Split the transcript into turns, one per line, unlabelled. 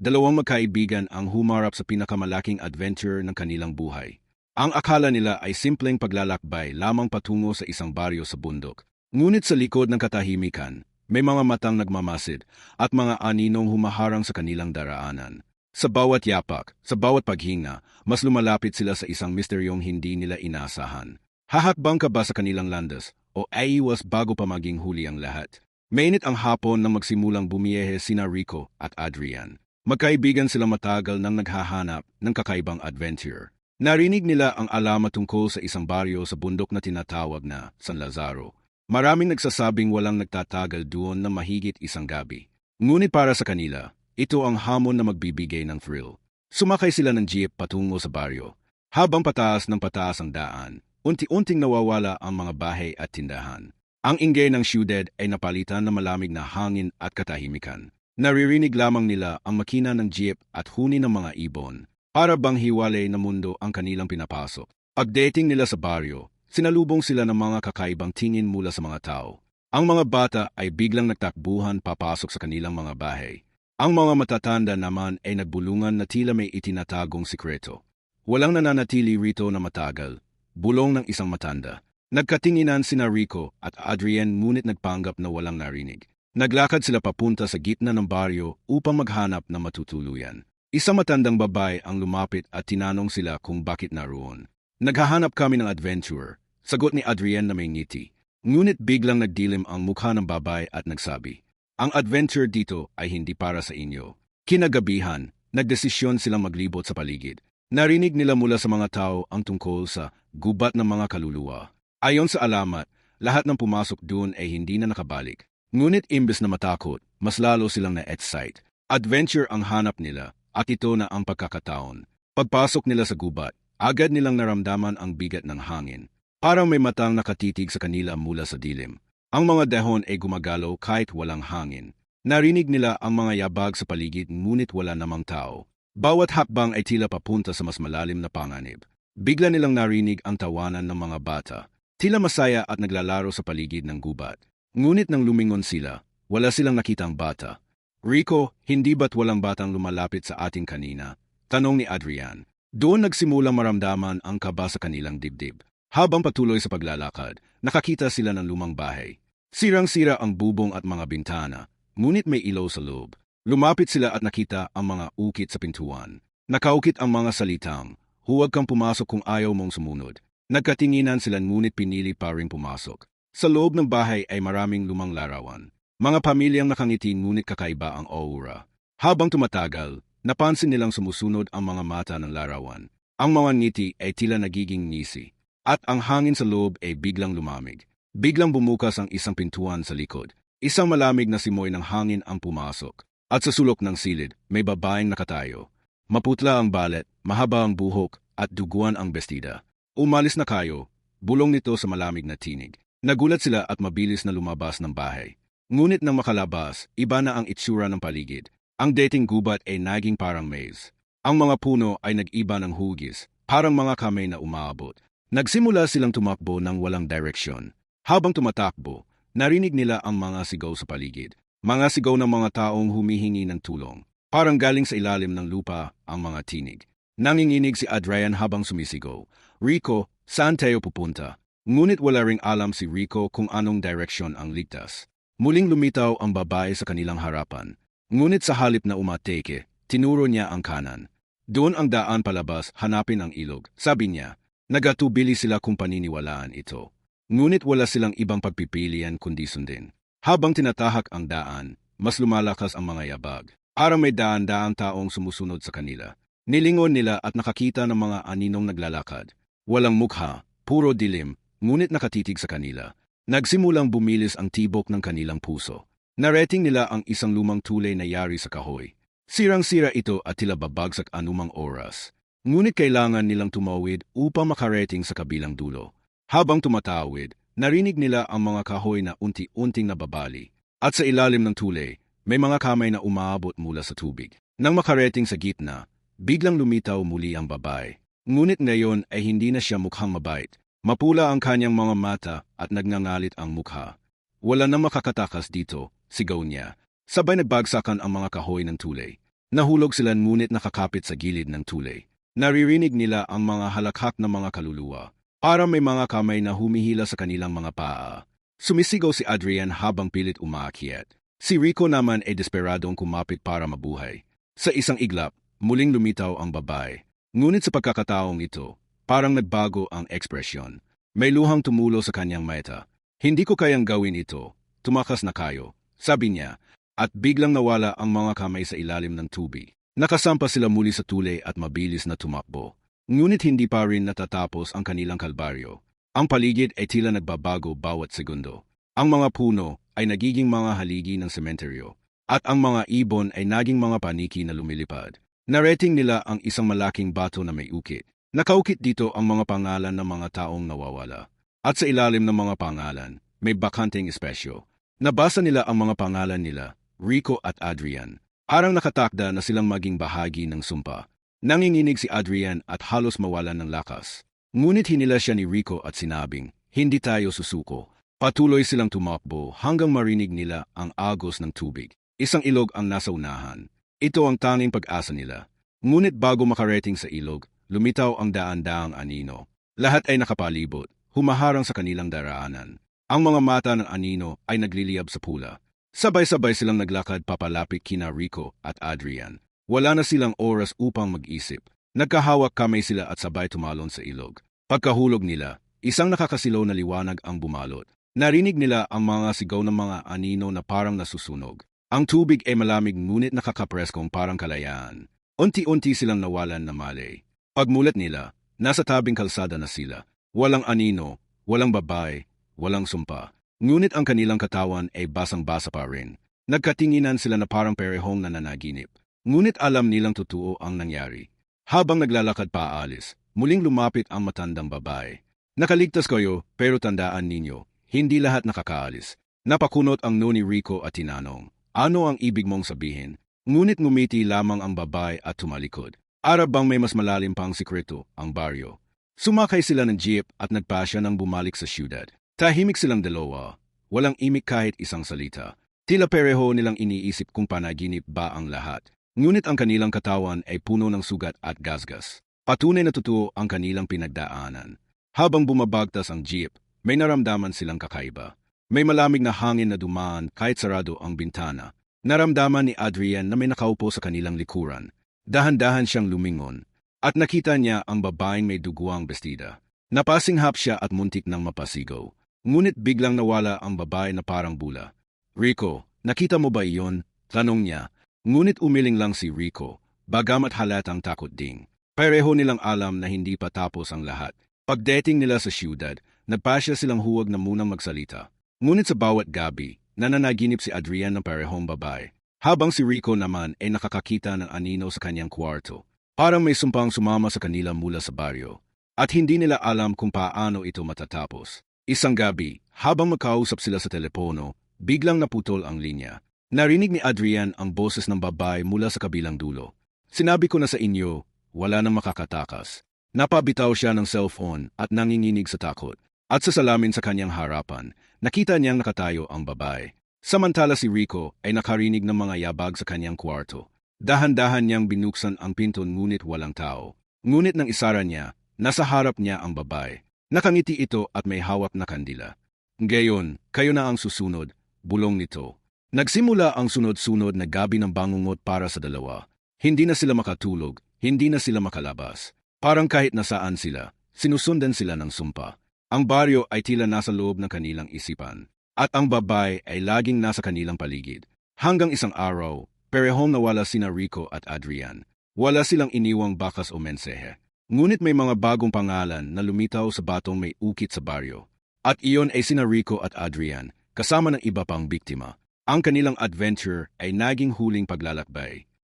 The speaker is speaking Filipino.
dalawang magkaibigan ang humarap sa pinakamalaking adventure ng kanilang buhay. Ang akala nila ay simpleng paglalakbay lamang patungo sa isang baryo sa bundok. Ngunit sa likod ng katahimikan, may mga matang nagmamasid at mga aninong humaharang sa kanilang daraanan. Sa bawat yapak, sa bawat paghinga, mas lumalapit sila sa isang misteryong hindi nila inasahan. Hahakbang ka ba sa kanilang landas o aiwas bago pa maging huli ang lahat? Mainit ang hapon nang magsimulang bumiyehe sina Rico at Adrian. Magkaibigan sila matagal nang naghahanap ng kakaibang adventure. Narinig nila ang alamat tungkol sa isang baryo sa bundok na tinatawag na San Lazaro. Maraming nagsasabing walang nagtatagal doon na mahigit isang gabi. Ngunit para sa kanila, ito ang hamon na magbibigay ng thrill. Sumakay sila ng jeep patungo sa baryo. Habang pataas ng pataas ang daan, unti-unting nawawala ang mga bahay at tindahan. Ang ingay ng syudad ay napalitan ng malamig na hangin at katahimikan. Naririnig lamang nila ang makina ng jeep at huni ng mga ibon. Para bang hiwalay na mundo ang kanilang pinapasok. Pagdating nila sa baryo, sinalubong sila ng mga kakaibang tingin mula sa mga tao. Ang mga bata ay biglang nagtakbuhan papasok sa kanilang mga bahay. Ang mga matatanda naman ay nagbulungan na tila may itinatagong sikreto. Walang nananatili rito na matagal, bulong ng isang matanda. Nagkatinginan sina Rico at Adrian ngunit nagpanggap na walang narinig. Naglakad sila papunta sa gitna ng baryo upang maghanap ng matutuluyan. Isang matandang babae ang lumapit at tinanong sila kung bakit naroon. Naghahanap kami ng adventurer, sagot ni Adrian na may ngiti. Ngunit biglang nagdilim ang mukha ng babae at nagsabi, ang adventure dito ay hindi para sa inyo. Kinagabihan, nagdesisyon silang maglibot sa paligid. Narinig nila mula sa mga tao ang tungkol sa gubat ng mga kaluluwa. Ayon sa alamat, lahat ng pumasok doon ay hindi na nakabalik. Ngunit imbes na matakot, mas lalo silang na-excite. Adventure ang hanap nila at ito na ang pagkakataon. Pagpasok nila sa gubat, agad nilang naramdaman ang bigat ng hangin. Parang may matang nakatitig sa kanila mula sa dilim. Ang mga dahon ay gumagalaw kahit walang hangin. Narinig nila ang mga yabag sa paligid ngunit wala namang tao. Bawat hakbang ay tila papunta sa mas malalim na panganib. Bigla nilang narinig ang tawanan ng mga bata. Tila masaya at naglalaro sa paligid ng gubat. Ngunit nang lumingon sila, wala silang nakitang bata. Rico, hindi ba't walang batang lumalapit sa ating kanina? Tanong ni Adrian. Doon nagsimulang maramdaman ang kaba sa kanilang dibdib. Habang patuloy sa paglalakad, nakakita sila ng lumang bahay. Sirang-sira ang bubong at mga bintana, ngunit may ilaw sa loob. Lumapit sila at nakita ang mga ukit sa pintuan. Nakaukit ang mga salitang, huwag kang pumasok kung ayaw mong sumunod. Nagkatinginan sila ngunit pinili pa rin pumasok. Sa loob ng bahay ay maraming lumang larawan. Mga pamilyang nakangiti ngunit kakaiba ang aura. Habang tumatagal, napansin nilang sumusunod ang mga mata ng larawan. Ang mga ngiti ay tila nagiging ngisi. At ang hangin sa loob ay biglang lumamig. Biglang bumukas ang isang pintuan sa likod. Isang malamig na simoy ng hangin ang pumasok. At sa sulok ng silid, may babaeng nakatayo. Maputla ang balet, mahaba ang buhok, at duguan ang bestida. Umalis na kayo, bulong nito sa malamig na tinig. Nagulat sila at mabilis na lumabas ng bahay. Ngunit nang makalabas, iba na ang itsura ng paligid. Ang dating gubat ay naging parang maze. Ang mga puno ay nag-iba ng hugis, parang mga kamay na umaabot. Nagsimula silang tumakbo ng walang direksyon. Habang tumatakbo, narinig nila ang mga sigaw sa paligid. Mga sigaw ng mga taong humihingi ng tulong. Parang galing sa ilalim ng lupa ang mga tinig. Nanginginig si Adrian habang sumisigaw. Rico, saan tayo pupunta? Ngunit wala ring alam si Rico kung anong direksyon ang ligtas. Muling lumitaw ang babae sa kanilang harapan. Ngunit sa halip na umateke, tinuro niya ang kanan. Doon ang daan palabas, hanapin ang ilog. Sabi niya, Nagatubili sila kung paniniwalaan ito. Ngunit wala silang ibang pagpipilian kundi sundin. Habang tinatahak ang daan, mas lumalakas ang mga yabag. Para may daan-daang taong sumusunod sa kanila. Nilingon nila at nakakita ng mga aninong naglalakad. Walang mukha, puro dilim, ngunit nakatitig sa kanila. Nagsimulang bumilis ang tibok ng kanilang puso. Nareting nila ang isang lumang tulay na yari sa kahoy. Sirang-sira ito at tila babagsak anumang oras. Ngunit kailangan nilang tumawid upang makarating sa kabilang dulo. Habang tumatawid, narinig nila ang mga kahoy na unti-unting nababali. At sa ilalim ng tulay, may mga kamay na umaabot mula sa tubig. Nang makarating sa gitna, biglang lumitaw muli ang babae. Ngunit ngayon ay hindi na siya mukhang mabait. Mapula ang kanyang mga mata at nagngangalit ang mukha. Wala na makakatakas dito, sigaw niya. Sabay nagbagsakan ang mga kahoy ng tulay. Nahulog sila ngunit nakakapit sa gilid ng tulay. Naririnig nila ang mga halakhak na mga kaluluwa. Para may mga kamay na humihila sa kanilang mga paa. Sumisigaw si Adrian habang pilit umaakyat. Si Rico naman ay desperadong kumapit para mabuhay. Sa isang iglap, muling lumitaw ang babae. Ngunit sa pagkakataong ito, parang nagbago ang ekspresyon. May luhang tumulo sa kanyang meta. Hindi ko kayang gawin ito. Tumakas na kayo, sabi niya, at biglang nawala ang mga kamay sa ilalim ng tubig. Nakasampa sila muli sa tulay at mabilis na tumakbo. Ngunit hindi pa rin natatapos ang kanilang kalbaryo. Ang paligid ay tila nagbabago bawat segundo. Ang mga puno ay nagiging mga haligi ng sementeryo at ang mga ibon ay naging mga paniki na lumilipad. Narating nila ang isang malaking bato na may ukit. Nakaukit dito ang mga pangalan ng mga taong nawawala. At sa ilalim ng mga pangalan, may bakanting espesyo. Nabasa nila ang mga pangalan nila, Rico at Adrian. Arang nakatakda na silang maging bahagi ng sumpa. Nanginginig si Adrian at halos mawalan ng lakas. Ngunit hinila siya ni Rico at sinabing, hindi tayo susuko. Patuloy silang tumakbo hanggang marinig nila ang agos ng tubig. Isang ilog ang nasa unahan. Ito ang tanging pag-asa nila. Ngunit bago makarating sa ilog, lumitaw ang daan-daang anino. Lahat ay nakapalibot, humaharang sa kanilang daraanan. Ang mga mata ng anino ay nagliliyab sa pula. Sabay-sabay silang naglakad papalapit kina Rico at Adrian. Wala na silang oras upang mag-isip. Nagkahawak kamay sila at sabay tumalon sa ilog. Pagkahulog nila, isang nakakasilaw na liwanag ang bumalot. Narinig nila ang mga sigaw ng mga anino na parang nasusunog. Ang tubig ay malamig ngunit nakakapreskong parang kalayaan. Unti-unti silang nawalan na malay. Pagmulat nila, nasa tabing kalsada na sila. Walang anino, walang babae, walang sumpa. Ngunit ang kanilang katawan ay basang-basa pa rin. Nagkatinginan sila na parang perehong nananaginip. Ngunit alam nilang totoo ang nangyari. Habang naglalakad pa alis, muling lumapit ang matandang babae. Nakaligtas kayo, pero tandaan ninyo, hindi lahat nakakaalis. Napakunot ang no Rico at tinanong, ano ang ibig mong sabihin? Ngunit ngumiti lamang ang babae at tumalikod. Arab bang may mas malalim pang sikreto, ang baryo? Sumakay sila ng jeep at nagpasya ng bumalik sa syudad. Tahimik silang dalawa, walang imik kahit isang salita. Tila pereho nilang iniisip kung panaginip ba ang lahat. Ngunit ang kanilang katawan ay puno ng sugat at gasgas. Patunay na totoo ang kanilang pinagdaanan. Habang bumabagtas ang jeep, may naramdaman silang kakaiba. May malamig na hangin na dumaan kahit sarado ang bintana. Naramdaman ni Adrian na may nakaupo sa kanilang likuran. Dahan-dahan siyang lumingon at nakita niya ang babaeng may duguang bestida. Napasinghap siya at muntik ng mapasigaw. Ngunit biglang nawala ang babae na parang bula. Rico, nakita mo ba iyon? Tanong niya Ngunit umiling lang si Rico, bagamat halatang takot ding. Pareho nilang alam na hindi pa tapos ang lahat. Pagdating nila sa siyudad, nagpasya silang huwag na munang magsalita. Ngunit sa bawat gabi, nananaginip si Adrian ng parehong babae. Habang si Rico naman ay nakakakita ng anino sa kanyang kwarto. Parang may sumpang sumama sa kanila mula sa baryo. At hindi nila alam kung paano ito matatapos. Isang gabi, habang magkausap sila sa telepono, biglang naputol ang linya. Narinig ni Adrian ang boses ng babae mula sa kabilang dulo. Sinabi ko na sa inyo, wala nang makakatakas. Napabitaw siya ng cellphone at nanginginig sa takot. At sa salamin sa kanyang harapan, nakita niyang nakatayo ang babae. Samantala si Rico ay nakarinig ng mga yabag sa kanyang kwarto. Dahan-dahan niyang binuksan ang pinto ngunit walang tao. Ngunit nang isara niya, nasa harap niya ang babae. Nakangiti ito at may hawak na kandila. Ngayon, kayo na ang susunod, bulong nito. Nagsimula ang sunod-sunod na gabi ng bangungot para sa dalawa. Hindi na sila makatulog, hindi na sila makalabas. Parang kahit nasaan sila, sinusundan sila ng sumpa. Ang baryo ay tila nasa loob ng kanilang isipan. At ang babae ay laging nasa kanilang paligid. Hanggang isang araw, perehong nawala sina Rico at Adrian. Wala silang iniwang bakas o mensehe. Ngunit may mga bagong pangalan na lumitaw sa batong may ukit sa baryo. At iyon ay sina Rico at Adrian, kasama ng iba pang biktima. Ang kanilang adventure ay naging huling paglalakbay.